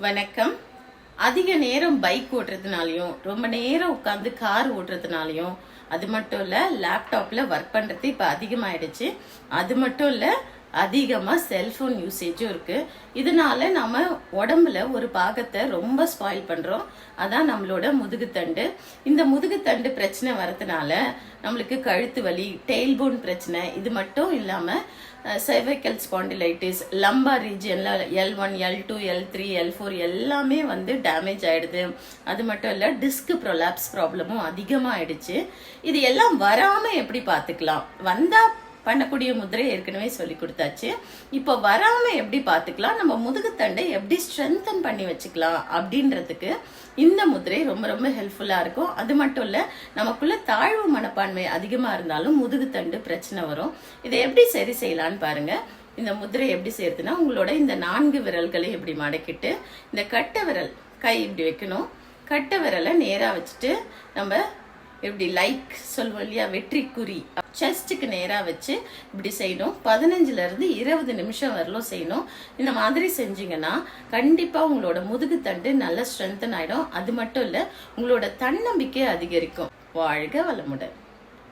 வணக்கம். அதிக நேரம் பைக் ஓட்டுறதுனாலையும் ரொம்ப நேரம் உட்காந்து கார் ஓட்டுறதுனாலையும் அது மட்டும் இல்லை லேப்டாப்பில் ஒர்க் பண்ணுறது இப்போ அதிகமாகிடுச்சு அது மட்டும் இல்லை அதிகமாக செல்ஃபோன் யூசேஜும் இருக்குது இதனால நம்ம உடம்புல ஒரு பாகத்தை ரொம்ப ஸ்பாயில் பண்ணுறோம் அதான் நம்மளோட முதுகுத்தண்டு. இந்த முதுகுத்தண்டு பிரச்சனை வரதுனால நம்மளுக்கு கழுத்து வலி டெய்ல்போன் பிரச்சனை இது மட்டும் இல்லாமல் cervical spondylitis lumbar ரீஜியனில் L one L two L three L four எல்லாமே வந்து டேமேஜ் ஆகிடுது அது மட்டும் இல்லை டிஸ்க் ப்ரொலாப்ஸ் ப்ராப்ளமும் அதிகமாக ஆயிடுச்சு இது எல்லாம் வராமல் எப்படி பார்த்துக்கலாம்? வந்தால் பண்ணக்கூடிய முதிரை ஏற்கனவே சொல்லி கொடுத்தாச்சு. இப்போ வராம எப்படி பார்த்துக்கலாம்? நம்ம முதுகுத்தண்டை எப்படி ஸ்ட்ரென்தன் பண்ணி வச்சுக்கலாம் அப்படின்றதுக்கு இந்த முதிரை ரொம்ப ரொம்ப ஹெல்ப்ஃபுல்லாக இருக்கும். அது மட்டும் இல்லை நமக்குள்ள தாழ்வு மனப்பான்மை அதிகமாக இருந்தாலும் முதுகுத்தண்டு பிரச்சனை வரும். இதை எப்படி சரி செய்யலாம்னு பாருங்க. இந்த முதிரை எப்படி செய்யறதுன்னா உங்களோட இந்த நான்கு விரல்களை இப்படி மடக்கிட்டு இந்த கட்டை விரல் கை இப்படி வைக்கணும். கட்டை விரலை நேராக வச்சுட்டு நம்ம இப்படி லைக் சொல்லுவோம் இல்லையா? வெற்றி குறி. செஸ்ட்டுக்கு நேராக வச்சு இப்படி செய்யணும். பதினஞ்சிலேருந்து இருபது நிமிஷம் வரலும் செய்யணும். இந்த மாதிரி செஞ்சீங்கன்னா கண்டிப்பாக உங்களோட முதுகுத்தண்டு நல்ல ஸ்ட்ரென்தன் ஆகிடும் அது மட்டும் இல்லை உங்களோட தன்னம்பிக்கை அதிகரிக்கும். வாழ்க வளமுடன்.